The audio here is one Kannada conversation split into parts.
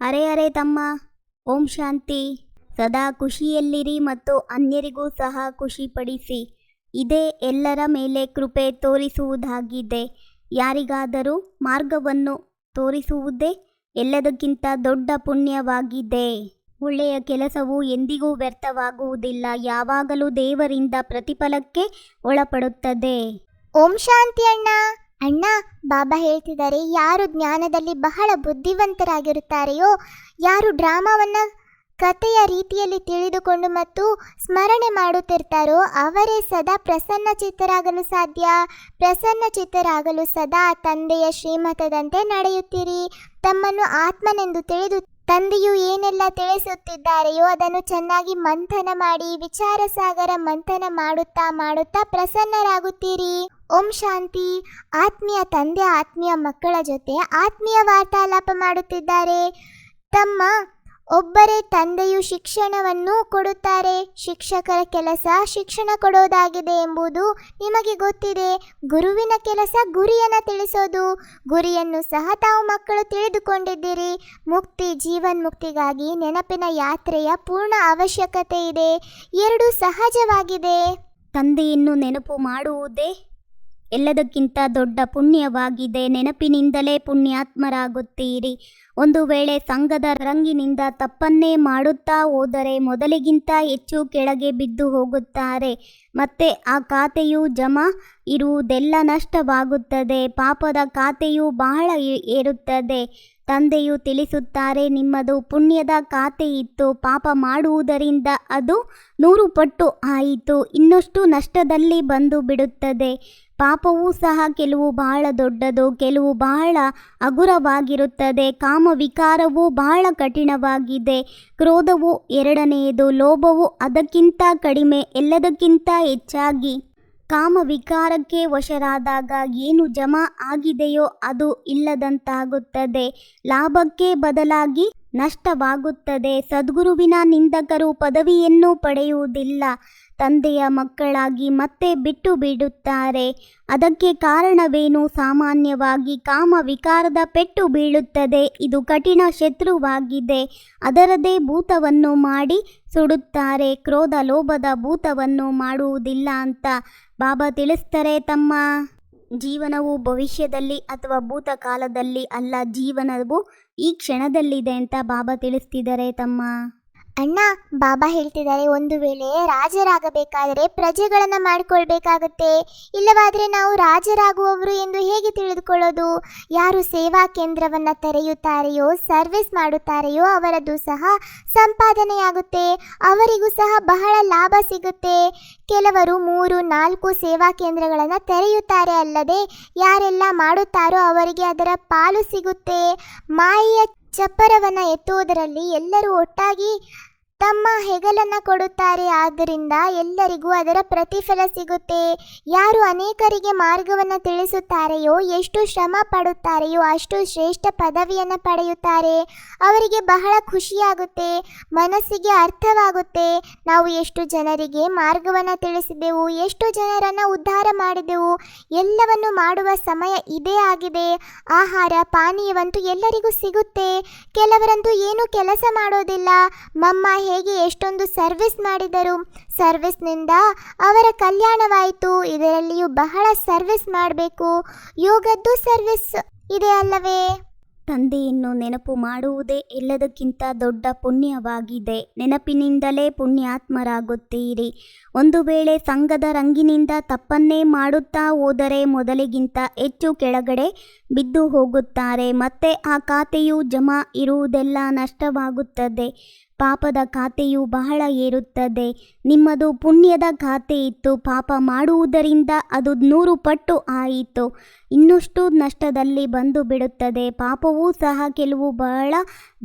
ಅರೆ ಅರೆ ತಮ್ಮ, ಓಂ ಶಾಂತಿ. ಸದಾ ಖುಷಿಯಲ್ಲಿರಿ ಮತ್ತು ಅನ್ಯರಿಗೂ ಸಹ ಖುಷಿಪಡಿಸಿ. ಇದೇ ಎಲ್ಲರ ಮೇಲೆ ಕೃಪೆ ತೋರಿಸುವುದಾಗಿದೆ. ಯಾರಿಗಾದರೂ ಮಾರ್ಗವನ್ನು ತೋರಿಸುವುದೇ ಎಲ್ಲದಕ್ಕಿಂತ ದೊಡ್ಡ ಪುಣ್ಯವಾಗಿದೆ. ಒಳ್ಳೆಯ ಕೆಲಸವು ಎಂದಿಗೂ ವ್ಯರ್ಥವಾಗುವುದಿಲ್ಲ. ಯಾವಾಗಲೂ ದೇವರಿಂದ ಪ್ರತಿಫಲಕ್ಕೆ ಒಳಪಡುತ್ತದೆ. ಓಂ ಶಾಂತಿ ಅಣ್ಣ. ಅಣ್ಣ, ಬಾಬಾ ಹೇಳ್ತಿದ್ದಾರೆ, ಯಾರು ಜ್ಞಾನದಲ್ಲಿ ಬಹಳ ಬುದ್ಧಿವಂತರಾಗಿರುತ್ತಾರೆಯೋ, ಯಾರು ಡ್ರಾಮಾವನ್ನ ಕಥೆಯ ರೀತಿಯಲ್ಲಿ ತಿಳಿದುಕೊಂಡು ಮತ್ತು ಸ್ಮರಣೆ ಮಾಡುತ್ತಿರ್ತಾರೋ, ಅವರೇ ಸದಾ ಪ್ರಸನ್ನ ಚಿತ್ತರಾಗಲು ಸಾಧ್ಯ. ಪ್ರಸನ್ನ ಚಿತ್ತರಾಗಲು ಸದಾ ತಂದೆಯ ಶ್ರೀಮತದಂತೆ ನಡೆಯುತ್ತೀರಿ. ತಮ್ಮನ್ನು ಆತ್ಮನೆಂದು ತಿಳಿದು ತಂದೆಯು ಏನೆಲ್ಲ ತಿಳಿಸುತ್ತಿದ್ದಾರೆಯೋ ಅದನ್ನು ಚೆನ್ನಾಗಿ ಮಂಥನ ಮಾಡಿ ವಿಚಾರ ಸಾಗರ ಮಂಥನ ಮಾಡುತ್ತಾ ಮಾಡುತ್ತಾ ಪ್ರಸನ್ನರಾಗುತ್ತೀರಿ. ಓಂ ಶಾಂತಿ. ಆತ್ಮೀಯ ತಂದೆ, ಆತ್ಮೀಯ ಮಕ್ಕಳ ಜೊತೆ ಆತ್ಮೀಯ ವಾರ್ತಾಲಾಪ ಮಾಡುತ್ತಿದ್ದಾರೆ. ತಮ್ಮ ಒಬ್ಬರೇ ತಂದೆಯು ಶಿಕ್ಷಣವನ್ನು ಕೊಡುತ್ತಾರೆ, ಶಿಕ್ಷಕರ ಕೆಲಸ ಶಿಕ್ಷಣ ಕೊಡೋದಾಗಿದೆ ಎಂಬುದು ನಿಮಗೆ ಗೊತ್ತಿದೆ. ಗುರುವಿನ ಕೆಲಸ ಗುರಿಯನ್ನು ತಿಳಿಸೋದು. ಗುರಿಯನ್ನು ಸಹ ತಾವು ಮಕ್ಕಳು ತಿಳಿದುಕೊಂಡಿದ್ದೀರಿ. ಮುಕ್ತಿ, ಜೀವನ್ಮುಕ್ತಿಗಾಗಿ ನೆನಪಿನ ಯಾತ್ರೆಯ ಪೂರ್ಣ ಅವಶ್ಯಕತೆ ಇದೆ. ಎರಡು ಸಹಜವಾಗಿದೆ. ತಂದೆಯನ್ನು ನೆನಪು ಮಾಡುವುದೇ ಎಲ್ಲದಕ್ಕಿಂತ ದೊಡ್ಡ ಪುಣ್ಯವಾಗಿದೆ. ನೆನಪಿನಿಂದಲೇ ಪುಣ್ಯಾತ್ಮರಾಗುತ್ತೀರಿ. ಒಂದು ವೇಳೆ ಸಂಘದ ರಂಗಿನಿಂದ ತಪ್ಪನ್ನೇ ಮಾಡುತ್ತಾ ಹೋದರೆ ಮೊದಲಿಗಿಂತ ಹೆಚ್ಚು ಕೆಳಗೆ ಬಿದ್ದು ಹೋಗುತ್ತಾರೆ. ಮತ್ತೆ ಆ ಖಾತೆಯು ಜಮಾ ಇರುವುದೆಲ್ಲ ನಷ್ಟವಾಗುತ್ತದೆ. ಪಾಪದ ಖಾತೆಯು ಬಹಳ ಏರುತ್ತದೆ. ತಂದೆಯು ತಿಳಿಸುತ್ತಾರೆ, ನಿಮ್ಮದು ಪುಣ್ಯದ ಖಾತೆ ಇತ್ತು. ಪಾಪ ಮಾಡುವುದರಿಂದ ಅದು ನೂರು ಪಟ್ಟು ಆಯಿತು. ಇನ್ನಷ್ಟು ನಷ್ಟದಲ್ಲಿ ಬಂದು ಬಿಡುತ್ತದೆ. ಪಾಪವೂ ಸಹ ಕೆಲವು ಬಹಳ ದೊಡ್ಡದು, ಕೆಲವು ಬಹಳ ಹಗುರವಾಗಿರುತ್ತದೆ ಕಾಮವಿಕಾರವು ಬಹಳ ಕಠಿಣವಾಗಿದೆ. ಕ್ರೋಧವು ಎರಡನೆಯದು, ಲೋಭವು ಅದಕ್ಕಿಂತ ಕಡಿಮೆ, ಎಲ್ಲದಕ್ಕಿಂತ ಹೆಚ್ಚಾಗಿ. ಕಾಮವಿಕಾರಕ್ಕೆ ವಶರಾದಾಗ ಏನು ಜಮಾ ಆಗಿದೆಯೋ ಅದು ಇಲ್ಲದಂತಾಗುತ್ತದೆ. ಲಾಭಕ್ಕೆ ಬದಲಾಗಿ ನಷ್ಟವಾಗುತ್ತದೆ. ಸದ್ಗುರುವಿನ ನಿಂದಕರು ಪದವಿಯನ್ನು ಪಡೆಯುವುದಿಲ್ಲ. ತಂದೆಯ ಮಕ್ಕಳಾಗಿ ಮತ್ತೆ ಬಿಟ್ಟು ಬಿಡುತ್ತಾರೆ ಅದಕ್ಕೆ ಕಾರಣವೇನು? ಸಾಮಾನ್ಯವಾಗಿ ಕಾಮ ವಿಕಾರದ ಪೆಟ್ಟು ಬೀಳುತ್ತದೆ. ಇದು ಕಠಿಣ ಶತ್ರುವಾಗಿದೆ. ಅದರದೇ ಭೂತವನ್ನು ಮಾಡಿ ಸುಡುತ್ತಾರೆ. ಕ್ರೋಧ ಲೋಭದ ಭೂತವನ್ನು ಮಾಡುವುದಿಲ್ಲ ಅಂತ ಬಾಬಾ ತಿಳಿಸ್ತಾರೆ ತಮ್ಮ ಜೀವನವು ಭವಿಷ್ಯದಲ್ಲಿ ಅಥವಾ ಭೂತಕಾಲದಲ್ಲಿ ಅಲ್ಲ, ಜೀವನವು ಈ ಕ್ಷಣದಲ್ಲಿದೆ ಅಂತ ಬಾಬಾ ತಿಳಿಸ್ತಿದ್ದಾರೆ ತಮ್ಮ ಅಣ್ಣ, ಬಾಬಾ ಹೇಳ್ತಿದ್ದಾರೆ, ಒಂದು ವೇಳೆ ರಾಜರಾಗಬೇಕಾದರೆ ಪ್ರಜೆಗಳನ್ನು ಮಾಡಿಕೊಳ್ಬೇಕಾಗುತ್ತೆ. ಇಲ್ಲವಾದರೆ ನಾವು ರಾಜರಾಗುವವರು ಎಂದು ಹೇಗೆ ತಿಳಿದುಕೊಳ್ಳೋದು? ಯಾರು ಸೇವಾ ಕೇಂದ್ರವನ್ನು ತೆರೆಯುತ್ತಾರೆಯೋ, ಸರ್ವಿಸ್ ಮಾಡುತ್ತಾರೆಯೋ ಅವರದ್ದು ಸಹ ಸಂಪಾದನೆಯಾಗುತ್ತೆ. ಅವರಿಗೂ ಸಹ ಬಹಳ ಲಾಭ ಸಿಗುತ್ತೆ. ಕೆಲವರು ಮೂರು, ನಾಲ್ಕು ಸೇವಾ ಕೇಂದ್ರಗಳನ್ನು ತೆರೆಯುತ್ತಾರೆ ಅಲ್ಲದೆ ಯಾರೆಲ್ಲ ಮಾಡುತ್ತಾರೋ ಅವರಿಗೆ ಅದರ ಪಾಲು ಸಿಗುತ್ತೆ. ಮಾಯೆಯ ಚಪ್ಪರವನ್ನು ಎತ್ತುವುದರಲ್ಲಿ ಎಲ್ಲರೂ ಒಟ್ಟಾಗಿ ತಮ್ಮ ಹೆಗಲನ್ನ ಕೊಡುತ್ತಾರೆ. ಆದ್ದರಿಂದ ಎಲ್ಲರಿಗೂ ಅದರ ಪ್ರತಿಫಲ ಸಿಗುತ್ತೆ. ಯಾರು ಅನೇಕರಿಗೆ ಮಾರ್ಗವನ್ನು ತಿಳಿಸುತ್ತಾರೆಯೋ, ಎಷ್ಟು ಶ್ರಮ ಪಡುತ್ತಾರೆಯೋ, ಅಷ್ಟು ಶ್ರೇಷ್ಠ ಪದವಿಯನ್ನು ಪಡೆಯುತ್ತಾರೆ. ಅವರಿಗೆ ಬಹಳ ಖುಷಿಯಾಗುತ್ತೆ, ಮನಸ್ಸಿಗೆ ಅರ್ಥವಾಗುತ್ತೆ. ನಾವು ಎಷ್ಟು ಜನರಿಗೆ ಮಾರ್ಗವನ್ನು ತಿಳಿಸಿದೆವು, ಎಷ್ಟು ಜನರನ್ನು ಉದ್ಧಾರ ಮಾಡಿದೆವು, ಎಲ್ಲವನ್ನು ಮಾಡುವ ಸಮಯ ಇದೇ ಆಗಿದೆ. ಆಹಾರ, ಪಾನೀಯವಂತೂ ಎಲ್ಲರಿಗೂ ಸಿಗುತ್ತೆ. ಕೆಲವರಂತೂ ಏನೂ ಕೆಲಸ ಮಾಡೋದಿಲ್ಲ. ಮಮ್ಮ ಹೇಗೆ ಎಷ್ಟೊಂದು ಸರ್ವಿಸ್ ಮಾಡಿದರು. ಸರ್ವಿಸ್ನಿಂದ ಅವರ ಕಲ್ಯಾಣವಾಯಿತು. ಇದರಲ್ಲಿಯೂ ಬಹಳ ಸರ್ವಿಸ್ ಮಾಡಬೇಕು. ಯೋಗದ್ದು ಸರ್ವಿಸ್ ಇದೆ ಅಲ್ಲವೇ? ತಂದೆಯನ್ನು ನೆನಪು ಮಾಡುವುದೇ ಎಲ್ಲದಕ್ಕಿಂತ ದೊಡ್ಡ ಪುಣ್ಯವಾಗಿದೆ. ನೆನಪಿನಿಂದಲೇ ಪುಣ್ಯಾತ್ಮರಾಗುತ್ತೀರಿ. ಒಂದು ವೇಳೆ ಸಂಘದ ರಂಗಿನಿಂದ ತಪ್ಪನ್ನೇ ಮಾಡುತ್ತಾ ಹೋದರೆ ಮೊದಲಿಗಿಂತ ಹೆಚ್ಚು ಕೆಳಗಡೆ ಬಿದ್ದು ಹೋಗುತ್ತಾರೆ. ಮತ್ತೆ ಆ ಖಾತೆಯು ಜಮಾ ಇರುವುದೆಲ್ಲ ನಷ್ಟವಾಗುತ್ತದೆ. ಪಾಪದ ಖಾತೆಯು ಬಹಳ ಏರುತ್ತದೆ. ನಿಮ್ಮದು ಪುಣ್ಯದ ಖಾತೆ ಇತ್ತು. ಪಾಪ ಮಾಡುವುದರಿಂದ ಅದು ನೂರು ಪಟ್ಟು ಆಯಿತು. ಇನ್ನಷ್ಟು ನಷ್ಟದಲ್ಲಿ ಬಂದು ಬಿಡುತ್ತದೆ. ಪಾಪವೂ ಸಹ ಕೆಲವು ಬಹಳ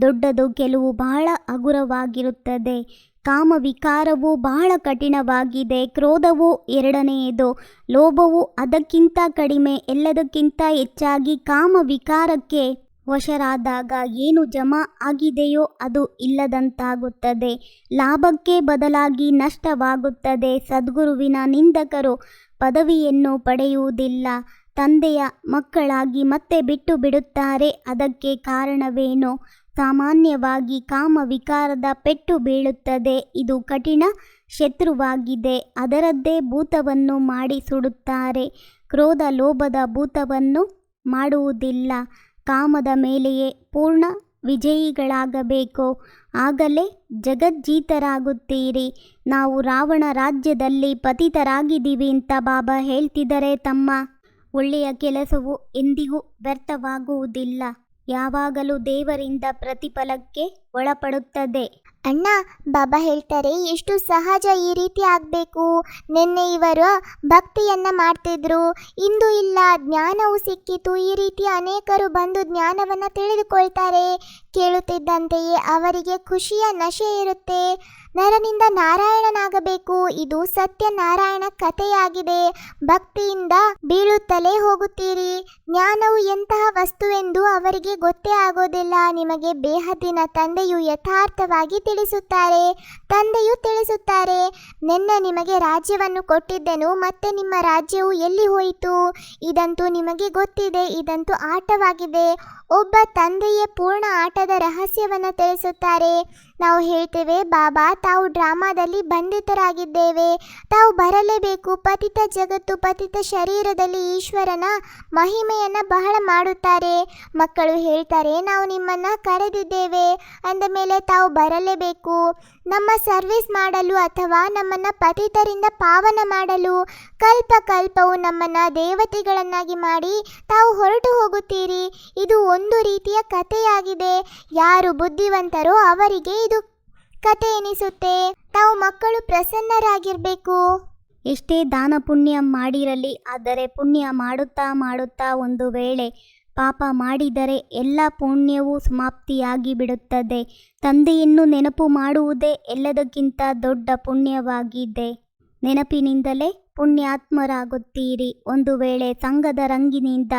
ದೊಡ್ಡದು, ಕೆಲವು ಬಹಳ ಹಗುರವಾಗಿರುತ್ತದೆ. ಕಾಮ ವಿಕಾರವು ಬಹಳ ಕಠಿಣವಾಗಿದೆ. ಕ್ರೋಧವು ಎರಡನೆಯದು. ಲೋಭವು ಅದಕ್ಕಿಂತ ಕಡಿಮೆ, ಎಲ್ಲದಕ್ಕಿಂತ ಹೆಚ್ಚಾಗಿ ಕಾಮವಿಕಾರಕ್ಕೆ ವಶರಾದಾಗ ಏನು ಜಮಾ ಆಗಿದೆಯೋ ಅದು ಇಲ್ಲದಂತಾಗುತ್ತದೆ. ಲಾಭಕ್ಕೆ ಬದಲಾಗಿ ನಷ್ಟವಾಗುತ್ತದೆ. ಸದ್ಗುರುವಿನ ನಿಂದಕರು ಪದವಿಯನ್ನು ಪಡೆಯುವುದಿಲ್ಲ. ತಂದೆಯ ಮಕ್ಕಳಾಗಿ ಮತ್ತೆ ಬಿಟ್ಟು ಬಿಡುತ್ತಾರೆ. ಅದಕ್ಕೆ ಕಾರಣವೇನು? ಸಾಮಾನ್ಯವಾಗಿ ಕಾಮವಿಕಾರದ ಪೆಟ್ಟು ಬೀಳುತ್ತದೆ. ಇದು ಕಠಿಣ ಶತ್ರುವಾಗಿದೆ. ಅದರದ್ದೇ ಭೂತವನ್ನು ಮಾಡಿ ಸುಡುತ್ತಾರೆ. ಕ್ರೋಧ ಲೋಭದ ಭೂತವನ್ನು ಮಾಡುವುದಿಲ್ಲ. ಕಾಮದ ಮೇಲೆಯೇ ಪೂರ್ಣ ವಿಜಯಿಗಳಾಗಬೇಕು. ಆಗಲೇ ಜಗಜ್ಜೀತರಾಗುತ್ತೀರಿ. ನಾವು ರಾವಣ ರಾಜ್ಯದಲ್ಲಿ ಪತಿತರಾಗಿದ್ದೀವಿ ಅಂತ ಬಾಬಾ ಹೇಳ್ತಿದ್ದಾರೆ ತಮ್ಮ ಒಳ್ಳೆಯ ಕೆಲಸವು ಎಂದಿಗೂ ವ್ಯರ್ಥವಾಗುವುದಿಲ್ಲ. ಯಾವಾಗಲೂ ದೇವರಿಂದ ಪ್ರತಿಫಲಕ್ಕೆ ಒಳಪಡುತ್ತದೆ. ಅಣ್ಣ, ಬಾಬಾ ಹೇಳ್ತಾರೆ, ಎಷ್ಟು ಸಹಜ ಈ ರೀತಿ ಆಗಬೇಕು. ನಿನ್ನೆ ಇವರು ಭಕ್ತಿಯನ್ನ ಮಾಡ್ತಿದ್ರು. ಇಂದು ಇಲ್ಲ, ಜ್ಞಾನವು ಸಿಕ್ಕಿತು. ಈ ರೀತಿ ಅನೇಕರು ಬಂದು ಜ್ಞಾನವನ್ನ ತಿಳಿದುಕೊಳ್ತಾರೆ. ಕೇಳುತ್ತಿದ್ದಂತೆಯೇ ಅವರಿಗೆ ಖುಷಿಯ ನಶೆ ಇರುತ್ತೆ. ನರನಿಂದ ನಾರಾಯಣನಾಗಬೇಕು. ಇದು ಸತ್ಯನಾರಾಯಣ ಕಥೆಯಾಗಿದೆ. ಭಕ್ತಿಯಿಂದ ಬೀಳುತ್ತಲೇ ಹೋಗುತ್ತೀರಿ. ಜ್ಞಾನವು ಎಂತಹ ವಸ್ತುವೆಂದು ಅವರಿಗೆ ಗೊತ್ತೇ ಆಗೋದಿಲ್ಲ. ನಿಮಗೆ ಬೇಹದ್ದಿನ ತಂದೆಯು ಯಥಾರ್ಥವಾಗಿ ತಿಳಿಸುತ್ತಾರೆ. ತಂದೆಯು ತಿಳಿಸುತ್ತಾರೆ, ನಿನ್ನೆ ನಿಮಗೆ ರಾಜ್ಯವನ್ನು ಕೊಟ್ಟಿದ್ದೆನು, ಮತ್ತೆ ನಿಮ್ಮ ರಾಜ್ಯವು ಎಲ್ಲಿ ಹೋಯಿತು? ಇದಂತೂ ನಿಮಗೆ ಗೊತ್ತಿದೆ, ಇದಂತೂ ಆಟವಾಗಿದೆ. ಒಬ್ಬ ತಂದೆಯೇ ಪೂರ್ಣ ಆಟದ ರಹಸ್ಯವನ್ನು ತಿಳಿಸುತ್ತಾರೆ. ನಾವು ಹೇಳ್ತೇವೆ, ಬಾಬಾ, ತಾವು ಡ್ರಾಮಾದಲ್ಲಿ ಬಂಧಿತರಾಗಿದ್ದೇವೆ. ತಾವು ಬರಲೇಬೇಕು. ಪತಿತ ಜಗತ್ತು, ಪತಿತ ಶರೀರದಲ್ಲಿ ಈಶ್ವರನ ಮಹಿಮೆಯನ್ನು ಬಹಳ ಮಾಡುತ್ತಾರೆ. ಮಕ್ಕಳು ಹೇಳ್ತಾರೆ, ನಾವು ನಿಮ್ಮನ್ನು ಕರೆದಿದ್ದೇವೆ. ಅಂದ ಮೇಲೆ ತಾವು ಬರಲೇಬೇಕು. ನಮ್ಮ ಸರ್ವಿಸ್ ಮಾಡಲು ಅಥವಾ ನಮ್ಮನ್ನು ಪತಿತರಿಂದ ಪಾವನ ಮಾಡಲು ಕಲ್ಪ ಕಲ್ಪವು ನಮ್ಮನ್ನು ದೇವತೆಗಳನ್ನಾಗಿ ಮಾಡಿ ತಾವು ಹೊರಟು ಹೋಗುತ್ತೀರಿ. ಇದು ಒಂದು ರೀತಿಯ ಕಥೆಯಾಗಿದೆ. ಯಾರು ಬುದ್ಧಿವಂತರೋ ಅವರಿಗೆ ಇದು ಕತೆ ಎನಿಸುತ್ತೆ. ತಾವು ಮಕ್ಕಳು ಪ್ರಸನ್ನರಾಗಿರ್ಬೇಕು. ಎಷ್ಟೇ ದಾನ ಪುಣ್ಯ ಮಾಡಿರಲಿ, ಆದರೆ ಪುಣ್ಯ ಮಾಡುತ್ತಾ ಮಾಡುತ್ತಾ ಒಂದು ವೇಳೆ ಪಾಪ ಮಾಡಿದರೆ ಎಲ್ಲ ಪುಣ್ಯವೂ ಸಮಾಪ್ತಿಯಾಗಿ ಬಿಡುತ್ತದೆ ತಂದೆಯನ್ನು ನೆನಪು ಮಾಡುವುದೇ ಎಲ್ಲದಕ್ಕಿಂತ ದೊಡ್ಡ ಪುಣ್ಯವಾಗಿದೆ. ನೆನಪಿನಿಂದಲೇ ಪುಣ್ಯಾತ್ಮರಾಗುತ್ತೀರಿ. ಒಂದು ವೇಳೆ ಸಂಘದ ರಂಗಿನಿಂದ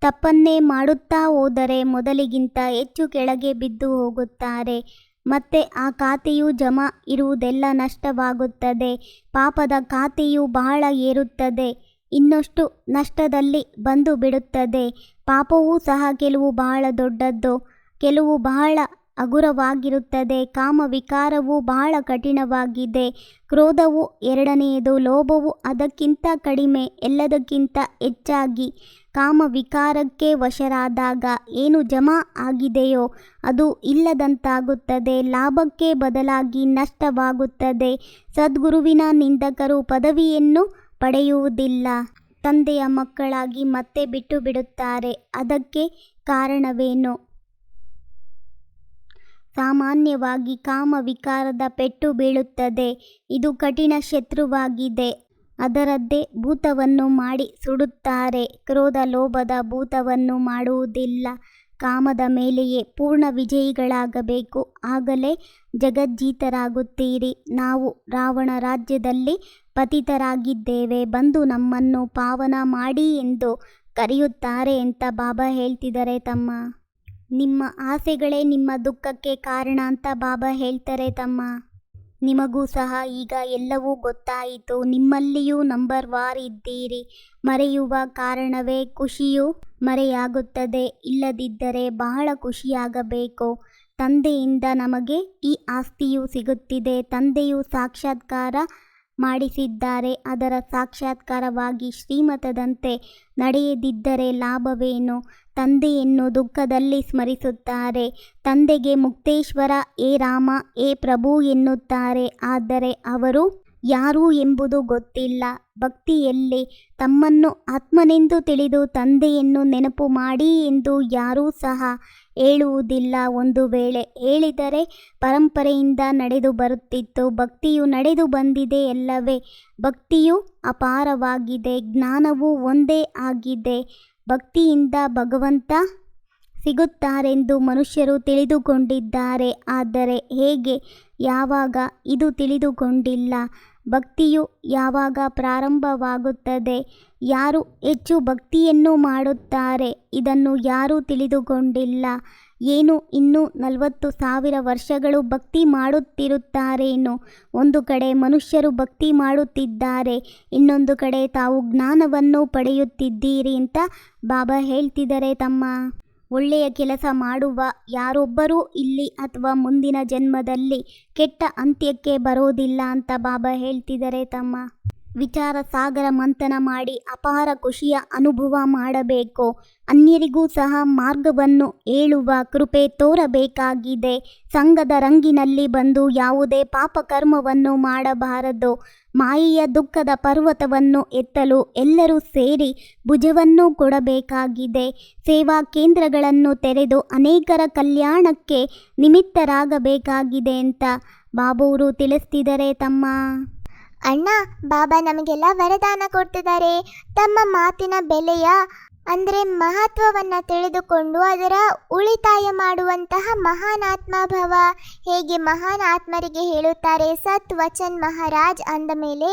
ತಪ್ಪನ್ನೇ ಮಾಡುತ್ತಾ ಹೋದರೆ ಮೊದಲಿಗಿಂತ ಹೆಚ್ಚು ಕೆಳಗೆ ಬಿದ್ದು ಹೋಗುತ್ತಾರೆ. ಮತ್ತೆ ಆ ಖಾತೆಯು ಜಮಾ ಇರುವುದೆಲ್ಲ ನಷ್ಟವಾಗುತ್ತದೆ. ಪಾಪದ ಖಾತೆಯು ಬಹಳ ಏರುತ್ತದೆ. ಇನ್ನಷ್ಟು ನಷ್ಟದಲ್ಲಿ ಬಂದು ಬಿಡುತ್ತದೆ ಪಾಪವೂ ಸಹ ಕೆಲವು ಬಹಳ ದೊಡ್ಡದ್ದು. ಕೆಲವು ಬಹಳ ಹಗುರವಾಗಿರುತ್ತದೆ ಕಾಮ ವಿಕಾರವು ಬಹಳ ಕಠಿಣವಾಗಿದೆ. ಕ್ರೋಧವು ಎರಡನೆಯದು, ಲೋಭವು ಅದಕ್ಕಿಂತ ಕಡಿಮೆ, ಎಲ್ಲದಕ್ಕಿಂತ ಹೆಚ್ಚಾಗಿ. ಕಾಮ ವಿಕಾರಕ್ಕೆ ವಶರಾದಾಗ ಏನು ಜಮಾ ಆಗಿದೆಯೋ ಅದು ಇಲ್ಲದಂತಾಗುತ್ತದೆ. ಲಾಭಕ್ಕೆ ಬದಲಾಗಿ ನಷ್ಟವಾಗುತ್ತದೆ. ಸದ್ಗುರುವಿನ ನಿಂದಕರು ಪದವಿಯನ್ನು ಪಡೆಯುವುದಿಲ್ಲ. ತಂದೆಯ ಮಕ್ಕಳಾಗಿ ಮತ್ತೆ ಬಿಟ್ಟು ಬಿಡುತ್ತಾರೆ. ಅದಕ್ಕೆ ಕಾರಣವೇನು? ಸಾಮಾನ್ಯವಾಗಿ ಕಾಮ ವಿಕಾರದ ಪೆಟ್ಟು ಬೀಳುತ್ತದೆ. ಇದು ಕಠಿಣ ಶತ್ರುವಾಗಿದೆ. ಅದರದ್ದೇ ಭೂತವನ್ನು ಮಾಡಿ ಸುಡುತ್ತಾರೆ. ಕ್ರೋಧ ಲೋಭದ ಭೂತವನ್ನು ಮಾಡುವುದಿಲ್ಲ. ಕಾಮದ ಮೇಲೆಯೇ ಪೂರ್ಣ ವಿಜಯಿಗಳಾಗಬೇಕು. ಆಗಲೇ ಜಗಜ್ಜೀತರಾಗುತ್ತೀರಿ. ನಾವು ರಾವಣ ರಾಜ್ಯದಲ್ಲಿ ಪತಿತರಾಗಿದ್ದೇವೆ. ಬಂದು ನಮ್ಮನ್ನು ಪಾವನ ಮಾಡಿ ಎಂದು ಕರೆಯುತ್ತಾರೆ ಅಂತ ಬಾಬಾ ಹೇಳ್ತಿದ್ದಾರೆ ತಮ್ಮ ನಿಮ್ಮ ಆಸೆಗಳೇ ನಿಮ್ಮ ದುಃಖಕ್ಕೆ ಕಾರಣ ಅಂತ ಬಾಬಾ ಹೇಳ್ತಾರೆ ತಮ್ಮ. ನಿಮಗೂ ಸಹ ಈಗ ಎಲ್ಲವೂ ಗೊತ್ತಾಯಿತು. ನಿಮ್ಮಲ್ಲಿಯೂ ನಂಬರ್ ವಾರ್ ಇದ್ದೀರಿ. ಮರೆಯುವ ಕಾರಣವೇ ಖುಷಿಯು ಮರೆಯಾಗುತ್ತದೆ. ಇಲ್ಲದಿದ್ದರೆ ಬಹಳ ಖುಷಿಯಾಗಬೇಕು. ತಂದೆಯಿಂದ ನಮಗೆ ಈ ಆಸ್ತಿಯು ಸಿಗುತ್ತಿದೆ. ತಂದೆಯು ಸಾಕ್ಷಾತ್ಕಾರ ಮಾಡಿಸಿದ್ದಾರೆ. ಅದರ ಸಾಕ್ಷಾತ್ಕಾರವಾಗಿ ಶ್ರೀಮತದಂತೆ ನಡೆಯದಿದ್ದರೆ ಲಾಭವೇನು? ತಂದೆಯನ್ನು ದುಃಖದಲ್ಲಿ ಸ್ಮರಿಸುತ್ತಾರೆ. ತಂದೆಗೆ ಮುಕ್ತೇಶ್ವರ ಏ ರಾಮ ಏ ಪ್ರಭು ಎನ್ನುತ್ತಾರೆ. ಆದರೆ ಅವರು ಯಾರು ಎಂಬುದು ಗೊತ್ತಿಲ್ಲ. ಭಕ್ತಿಯಲ್ಲಿ ತಮ್ಮನ್ನು ಆತ್ಮನೆಂದು ತಿಳಿದು ತಂದೆಯನ್ನು ನೆನಪು ಮಾಡಿ ಎಂದು ಯಾರೂ ಸಹ ಹೇಳುವುದಿಲ್ಲ. ಒಂದು ವೇಳೆ ಹೇಳಿದರೆ ಪರಂಪರೆಯಿಂದ ನಡೆದು ಬರುತ್ತಿತ್ತು. ಭಕ್ತಿಯು ನಡೆದು ಬಂದಿದೆ ಎಲ್ಲವೇ ಭಕ್ತಿಯು ಅಪಾರವಾಗಿದೆ. ಜ್ಞಾನವು ಒಂದೇ ಆಗಿದೆ. ಭಕ್ತಿಯಿಂದ ಭಗವಂತ ಸಿಗುತ್ತಾರೆಂದು ಮನುಷ್ಯರು ತಿಳಿದುಕೊಂಡಿದ್ದಾರೆ. ಆದರೆ ಹೇಗೆ? ಯಾವಾಗ? ಇದು ತಿಳಿದುಕೊಂಡಿಲ್ಲ. ಭಕ್ತಿಯು ಯಾವಾಗ ಪ್ರಾರಂಭವಾಗುತ್ತದೆ? ಯಾರು ಹೆಚ್ಚು ಭಕ್ತಿಯನ್ನು ಮಾಡುತ್ತಾರೆ? ಇದನ್ನು ಯಾರೂ ತಿಳಿದುಕೊಂಡಿಲ್ಲ. ಏನು ಇನ್ನೂ ನಲವತ್ತು ಸಾವಿರ ವರ್ಷಗಳು ಭಕ್ತಿ ಮಾಡುತ್ತಿರುತ್ತಾರೇನೋ? ಒಂದು ಕಡೆ ಮನುಷ್ಯರು ಭಕ್ತಿ ಮಾಡುತ್ತಿದ್ದಾರೆ, ಇನ್ನೊಂದು ಕಡೆ ತಾವು ಜ್ಞಾನವನ್ನು ಪಡೆಯುತ್ತಿದ್ದೀರಿ ಅಂತ ಬಾಬಾ ಹೇಳ್ತಿದ್ದಾರೆ ತಮ್ಮ. ಒಳ್ಳೆಯ ಕೆಲಸ ಮಾಡುವ ಯಾರೊಬ್ಬರೂ ಇಲ್ಲಿ ಅಥವಾ ಮುಂದಿನ ಜನ್ಮದಲ್ಲಿ ಕೆಟ್ಟ ಅಂತ್ಯಕ್ಕೆ ಬರೋದಿಲ್ಲ ಅಂತ ಬಾಬಾ ಹೇಳ್ತಿದ್ದಾರೆ ತಮ್ಮ. ವಿಚಾರ ಸಾಗರ ಮಂಥನ ಮಾಡಿ ಅಪಾರ ಖುಷಿಯ ಅನುಭವ ಮಾಡಬೇಕು. ಅನ್ಯರಿಗೂ ಸಹ ಮಾರ್ಗವನ್ನು ಹೇಳುವ ಕೃಪೆ ತೋರಬೇಕಾಗಿದೆ. ಸಂಘದ ರಂಗಿನಲ್ಲಿ ಬಂದು ಯಾವುದೇ ಪಾಪಕರ್ಮವನ್ನು ಮಾಡಬಾರದು. ಮಾಯೆಯ ದುಃಖದ ಪರ್ವತವನ್ನು ಎತ್ತಲು ಎಲ್ಲರೂ ಸೇರಿ ಭುಜವನ್ನು ಕೊಡಬೇಕಾಗಿದೆ. ಸೇವಾ ಕೇಂದ್ರಗಳನ್ನು ತೆರೆದು ಅನೇಕರ ಕಲ್ಯಾಣಕ್ಕೆ ನಿಮಿತ್ತರಾಗಬೇಕಾಗಿದೆ ಅಂತ ಬಾಬೂರು ತಿಳಿಸ್ತಿದ್ದಾರೆ ತಮ್ಮ ಅಣ್ಣ, ಬಾಬಾ ನಮಗೆಲ್ಲ ವರದಾನ ಕೊಡ್ತಿದ್ದಾರೆ. ತಮ್ಮ ಮಾತಿನ ಬೆಲೆಯ, ಅಂದರೆ ಮಹತ್ವವನ್ನ ತಿಳಿದುಕೊಂಡು ಅದರ ಉಳಿತಾಯ ಮಾಡುವಂತಹ ಮಹಾನ್ ಆತ್ಮಭವ. ಹೇಗೆ ಮಹಾನ್ ಆತ್ಮರಿಗೆ ಹೇಳುತ್ತಾರೆ? ಸತ್ ವಚನ್ ಮಹಾರಾಜ್ ಅಂದ ಮೇಲೆ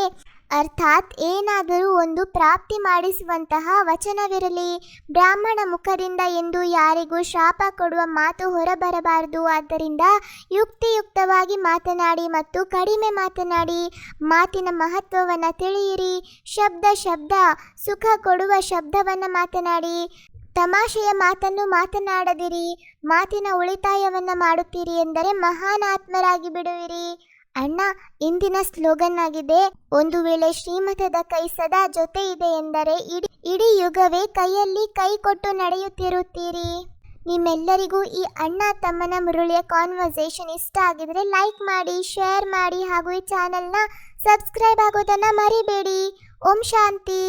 ಅರ್ಥಾತ್ ಏನಾದರೂ ಒಂದು ಪ್ರಾಪ್ತಿ ಮಾಡಿಸುವಂತಹ ವಚನವಿರಲಿ, ಬ್ರಾಹ್ಮಣ ಮುಖದಿಂದ ಎಂದು ಯಾರಿಗೂ ಶಾಪ ಕೊಡುವ ಮಾತು ಹೊರಬರಬಾರದು. ಆದ್ದರಿಂದ ಯುಕ್ತಿಯುಕ್ತವಾಗಿ ಮಾತನಾಡಿ ಮತ್ತು ಕಡಿಮೆ ಮಾತನಾಡಿ, ಮಾತಿನ ಮಹತ್ವವನ್ನು ತಿಳಿಯಿರಿ, ಶಬ್ದ ಶಬ್ದ, ಸುಖ ಕೊಡುವ ಶಬ್ದವನ್ನು ಮಾತನಾಡಿ, ತಮಾಷೆಯ ಮಾತನ್ನು ಮಾತನಾಡದಿರಿ, ಮಾತಿನ ಉಳಿತಾಯವನ್ನು ಮಾಡುತ್ತೀರಿ ಎಂದರೆ ಮಹಾನ್ ಆತ್ಮರಾಗಿ ಬಿಡುವಿರಿ. ಅಣ್ಣ, ಇಂದಿನ ಸ್ಲೋಗನ್ ಆಗಿದೆ, ಒಂದು ವೇಳೆ ಶ್ರೀಮತದ ಕೈ ಸದಾ ಜೊತೆ ಇದೆ ಎಂದರೆ ಇಡೀ ಇಡೀ ಯುಗವೇ ಕೈಯಲ್ಲಿ ಕೈ ಕೊಟ್ಟು ನಡೆಯುತ್ತಿರುತ್ತೀರಿ. ನಿಮ್ಮೆಲ್ಲರಿಗೂ ಈ ಅಣ್ಣ ತಮ್ಮನ ಮುರುಳಿಯ ಕಾನ್ವರ್ಸೇಷನ್ ಇಷ್ಟ ಆಗಿದ್ರೆ ಲೈಕ್ ಮಾಡಿ ಶೇರ್ ಮಾಡಿ ಹಾಗೂ ಈ ಚಾನೆಲ್ನ ಸಬ್ಸ್ಕ್ರೈಬ್ ಆಗೋದನ್ನ ಮರಿಬೇಡಿ. ಓಂ ಶಾಂತಿ.